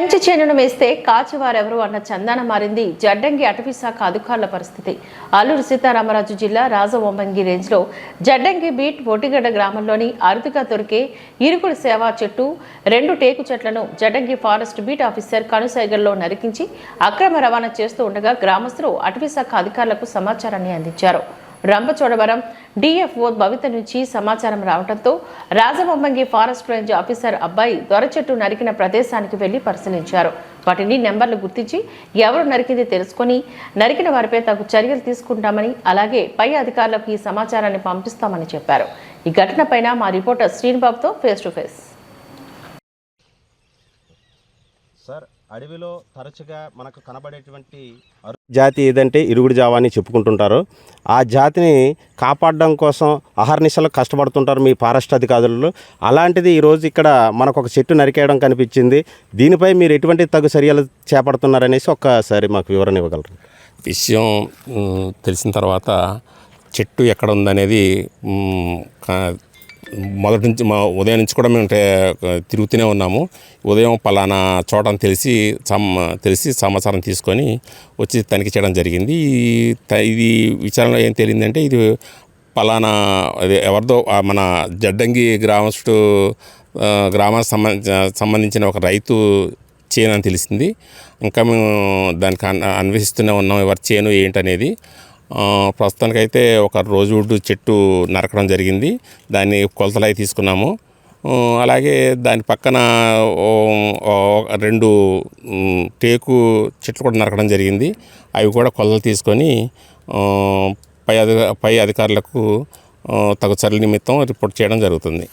కంచి చేనును వేస్తే కాచివారెవరు అన్న చందాన మారింది. జడ్డంగి అటవీ శాఖ అధికారుల పరిస్థితి. అల్లూరు సీతారామరాజు జిల్లా రాజవొమ్మంగి రేంజ్లో జడ్డంగి బీట్ బొట్టిగడ్డ గ్రామంలోని అరుదుగా దొరికే ఇరుకుడు సేవా చెట్టు రెండు టేకు చెట్లను జడ్డంగి ఫారెస్ట్ బీట్ ఆఫీసర్ కనుసైగల్లో నరికించి అక్రమ రవాణా చేస్తూ ఉండగా గ్రామస్తులు అటవీ శాఖ అధికారులకు సమాచారాన్ని అందించారు. రంపచోడవరం డిఎఫ్ఓ భవిత నుంచి సమాచారం రావడంతో రాజమొమ్మంగి ఫారెస్ట్ రేంజ్ ఆఫీసర్ అబ్బాయి దొరచెట్టు నరికిన ప్రదేశానికి వెళ్ళి పరిశీలించారు. వాటిని నెంబర్లు గుర్తించి ఎవరు నరికింది తెలుసుకొని నరికిన వారిపై తగు చర్యలు తీసుకుంటామని అలాగే పై అధికారులకు ఈ సమాచారాన్ని పంపిస్తామని చెప్పారు. ఈ ఘటనపైన మా రిపోర్టర్ శ్రీనిబాబుతో ఫేస్ టు ఫేస్ సార్ అడవిలో తరచుగా మనకు కనబడేటువంటి అరు- జాతి ఏదంటే ఇరుగుడు జావా అని చెప్పుకుంటుంటారు. ఆ జాతిని కాపాడడం కోసం అహర్నిశలు కష్టపడుతుంటారు మీ ఫారెస్ట్ అధికారులు. అలాంటిది ఈరోజు ఇక్కడ మనకు ఒక చెట్టు నరికేయడం కనిపించింది. దీనిపై మీరు ఎటువంటి తగు చర్యలు చేపడుతున్నారనేసి ఒక్కసారి మాకు వివరణ ఇవ్వగలరు. విషయం తెలిసిన తర్వాత చెట్టు ఎక్కడ ఉందనేది మొదటి నుంచి మా ఉదయం నుంచి కూడా మేము తిరుగుతూనే ఉన్నాము. ఉదయం పలానా చోట అని తెలిసి సమ్ తెలిసి సమాచారం తీసుకొని వచ్చి తనిఖీ చేయడం జరిగింది. ఈ త- ఇది విచారణలో ఏం తేలిందంటే ఇది పలానా అది ఎవరిదో మన జడ్డంగి గ్రామస్టు గ్రామానికి సంబంధించిన సంబంధించిన ఒక రైతు చేను అని తెలిసింది. ఇంకా మేము దానికి అన్- అన్వేషిస్తూనే ఉన్నాం ఎవరి చేను ఏంటనేది. ప్రస్తుతానికైతే ఒక రోజువుడ్ చెట్టు నరకడం జరిగింది. దాన్ని కొలతలు తీసుకున్నాము. అలాగే దాని పక్కన ఓ, రెండు టేకు చెట్లు కూడా నరకడం జరిగింది. అవి కూడా కొలతలు తీసుకొని పై అధిక పై అధికారులకు తగు చర్యల నిమిత్తం రిపోర్ట్ చేయడం జరుగుతుంది.